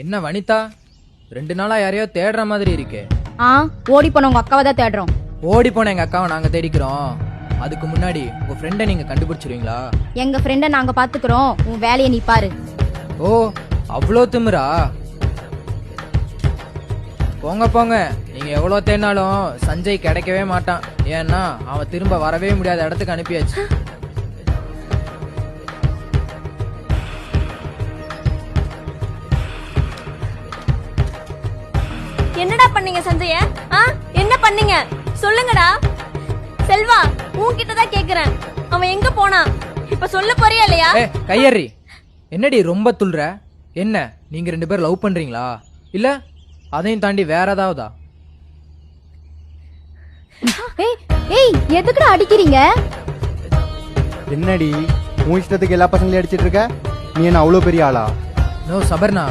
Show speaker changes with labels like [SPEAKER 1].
[SPEAKER 1] என்ன வனிதா? ரெண்டு நாளா யாரையோ தேடுற மாதிரி இருக்கே.
[SPEAKER 2] ஆ ஓடி போன உங்க அக்காவை தான் தேடுறோம்.
[SPEAKER 1] ஓடி போன எங்க அக்காவை நாங்க தேடிக்கிறோம். அதுக்கு முன்னாடி உங்க ஃப்ரெண்டை நீங்க கண்டுபிடிச்சிருவீங்களா?
[SPEAKER 2] எங்க ஃப்ரெண்ட நாங்க பாத்துக்கிறோம். உன் வேலையை நீ பாரு.
[SPEAKER 1] ஓ அவ்வளோ திமிரா? போங்க போங்க. நீங்க எவ்வளோ தேடினாலும் சஞ்சய் கிடைக்கவே மாட்டான். ஏன்னா அவன் திரும்ப வரவே முடியாத இடத்துக்கு அனுப்பியாச்சு.
[SPEAKER 3] பண்ணீங்க சஞ்சய? என்ன பண்ணீங்க? சொல்லுங்கடா. செல்வா உன்கிட்ட தான் கேக்குறேன். அவன் எங்க போனான் இப்ப சொல்ல போறியா இல்லையா?
[SPEAKER 1] கையறி. என்னடி ரொம்ப துள்ளுற என்ன நீங்க ரெண்டு பேரும் லவ் பண்றீங்களா? இல்ல அதையும் தாண்டி வேற ஏதாவதா?
[SPEAKER 2] ஏய் ஏய் எதுக்குடா அடிக்கிறீங்க?
[SPEAKER 4] என்னடி உன் இஷ்டத்துக்கு எல்லா பசங்களையும் அடிச்சிட்டு இருக்க? நீ என்ன அவ்வளோ பெரிய ஆளா?
[SPEAKER 1] நோ சபர்ணா.